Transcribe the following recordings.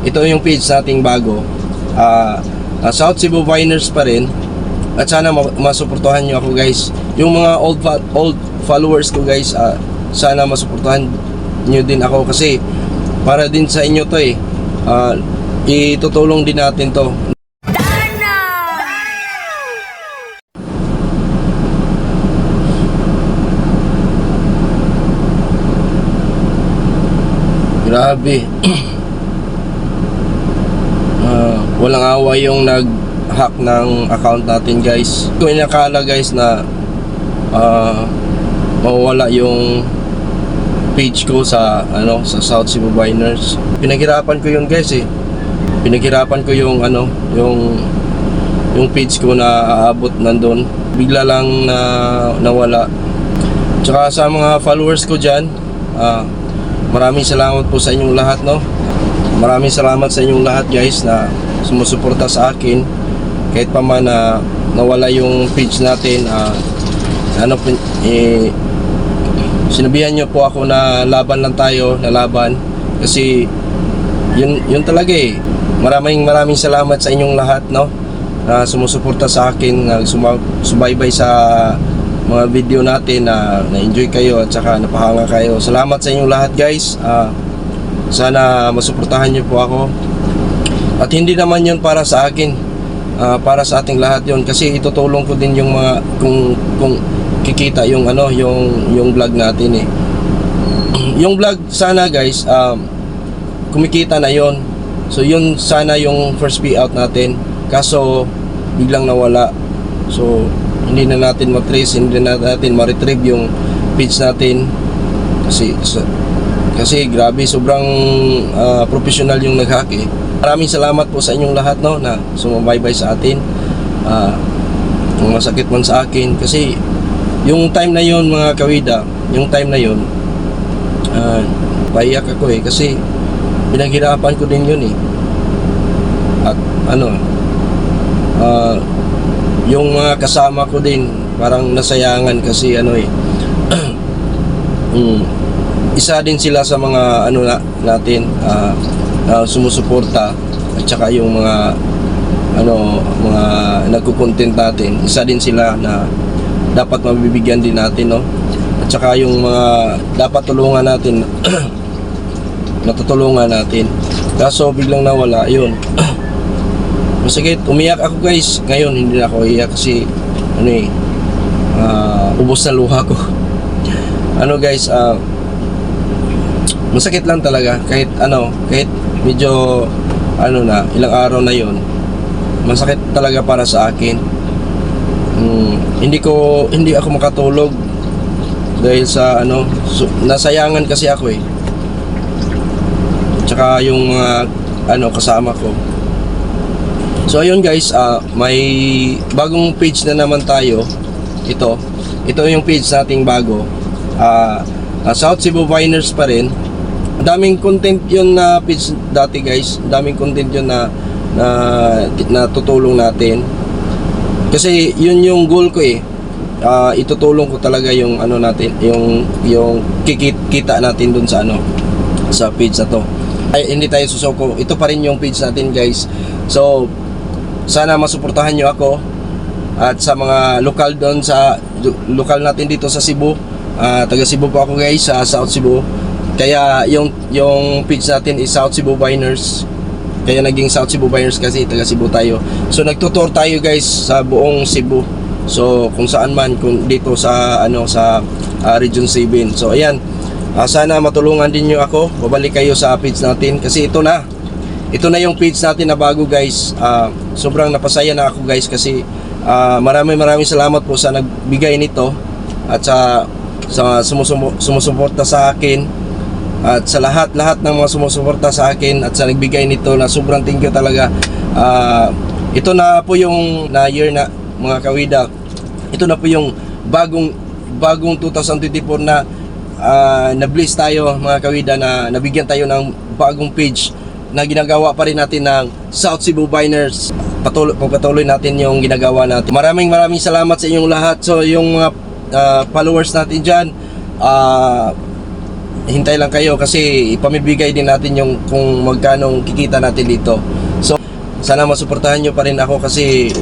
ito yung page nating bago. Ah, ah, South Cebu Viners pa rin. At sana ma- masuportahan nyo ako guys. Yung mga old old followers ko guys, ah, sana masuportahan nyo din ako kasi para din sa inyo to eh. Ah, itutulong din natin to. Grabe. Walang awa yung nag-hack ng account natin guys. Kung inakala guys na ah, mawawala yung page ko sa ano sa South Cebu Biners. Pinaghirapan ko yun guys eh. Pinaghirapan ko yung ano yung yung page ko na aabot nandun. Bigla lang na nawala. Tsaka sa mga followers ko dyan, ah, maraming salamat po sa inyong lahat no. Maraming salamat sa inyong lahat guys na sumusuporta sa akin kahit pa man na nawala yung page natin ah, ano eh, sinabihan niyo po ako na laban lang tayo na laban. Kasi yun yun talaga eh. Maraming maraming salamat sa inyong lahat no na sumusuporta sa akin na suma- subaybay sa mga video natin na na-enjoy kayo at saka napahanga kayo. Salamat sa inyong lahat guys. Ah, sana masuportahan niyo po ako at hindi naman yun para sa akin. Ah, para sa ating lahat yun. Kasi itutulong ko din yung mga kung kung kikita yung ano yung yung vlog natin eh. Yung vlog sana guys um, kumikita na yon so yun sana yung first payout natin. Kaso biglang nawala. So hindi na natin matrace hindi na natin ma-retrieve yung page natin. Kasi kasi grabe sobrang ah, professional yung nag-hack eh maraming salamat po sa inyong lahat no na sumabaybay sa atin. Ah, kung masakit man sa akin. Kasi yung time na yon mga kawida yung time na yon uh, paiyak ako eh. Kasi pinaghirapan ko din yun eh. At ano ah, yung mga kasama ko din parang nasayangan kasi ano eh. Mm, isa din sila sa mga ano na, natin. Ah, ah, sumusuporta at saka yung mga ano mga nagko-content natin. Isa din sila na dapat mabibigyan din natin no? At saka yung mga dapat tulungan natin natutulungan natin. Kaso biglang nawala yun. Masakit umiyak ako guys. Ngayon hindi na ako iyak kasi ano eh ah, ubos na luha ko. Ano guys ah, masakit lang talaga. Kahit ano kahit medyo ano na ilang araw na yon masakit talaga para sa akin. Mm, hindi ko hindi ako makatulog. Dahil sa ano su- nasayangan kasi ako eh. Tsaka yung mga ano kasama ko. So ayun guys ah, may bagong page na naman tayo. Ito. Ito yung page nating bago. Ah, ah, South Cebu Viners pa rin daming content yun na page dati guys. Daming content yun na na, na tutulong natin. Kasi yun yung goal ko eh. Ah, itutulong ko talaga yung ano natin yung yung kikit kita natin dun sa ano sa page na to. Ay hindi tayo susuko. Ito pa rin yung page natin guys. So sana masuportahan nyo ako at sa mga lokal doon sa lokal natin dito sa Cebu. Ah, taga Cebu po ako guys sa South Cebu kaya yung yung page natin is South Cebu Biners kaya naging South Cebu Buyers kasi taga Cebu tayo. So nagtutour tayo guys sa buong Cebu. So kung saan man kung dito sa ano sa ah, Region 7. So ayan. Ah, sana matulungan din niyo ako. Babalik kayo sa page natin kasi ito na. Ito na yung page natin na bago guys. Ah, sobrang napasaya na ako guys kasi ah, maraming maraming salamat po sa nagbigay nito at sa sa sumusuporta sa akin at sa lahat-lahat ng mga sumusuporta sa akin at sa nagbigay nito na sobrang thank you talaga. Ah, ito na po yung na year na mga kawida. Ito na po yung bagong bagong 2024 na ah, na-bless tayo mga kawida na nabigyan tayo ng bagong page na ginagawa pa rin natin ng South Cebu Biners. Patuloy, pagpatuloy natin yung ginagawa natin. Maraming maraming salamat sa inyong lahat. So yung mga ah, followers natin dyan, ah, hintay lang kayo kasi ipamibigay din natin yung kung magkano kikita natin dito. So, sana masuportahan nyo pa rin ako kasi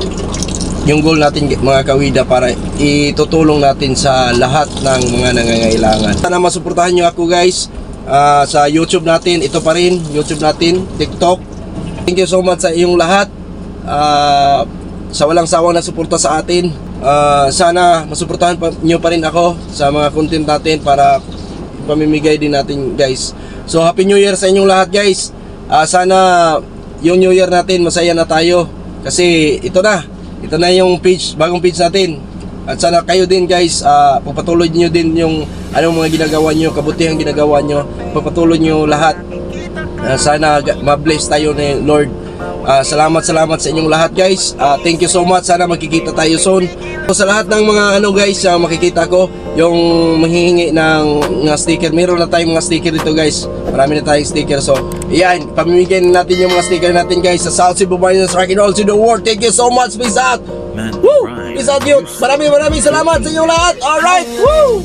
yung goal natin mga kawida para itutulong natin sa lahat ng mga nangangailangan. Sana masuportahan nyo ako guys ah, sa YouTube natin. Ito pa rin, YouTube natin, TikTok. Thank you so much sa inyong lahat. Ah, sa walang sawang na suporta sa atin. Ah, sana masuportahan pa, nyo pa rin ako sa mga content natin para pamimigay din natin guys. So Happy New Year sa inyong lahat guys. Ah, sana yung New Year natin masaya na tayo kasi ito na. Ito na yung page, bagong page natin. At sana kayo din guys, ah, pagpatuloy nyo din yung anong mga ginagawa nyo, kabutihang ginagawa nyo. Pagpatuloy nyo lahat. Ah, sana ma-bless tayo ni Lord. Ah, salamat salamat sa inyong lahat guys. Ah, thank you so much. Sana magkikita tayo soon. So, sa lahat ng mga ano guys, ah, makikita ko yung manghihingi ng mga sticker. Meron na tayong mga sticker dito guys. Marami na tayong sticker. So, yan, pamimigay na natin yung mga sticker natin guys sa South Cebu Miners Rock and All to the World. Thank you so much. Peace out. Man, Woo! Peace out you. Maraming maraming salamat sa inyong lahat. Alright. Woo!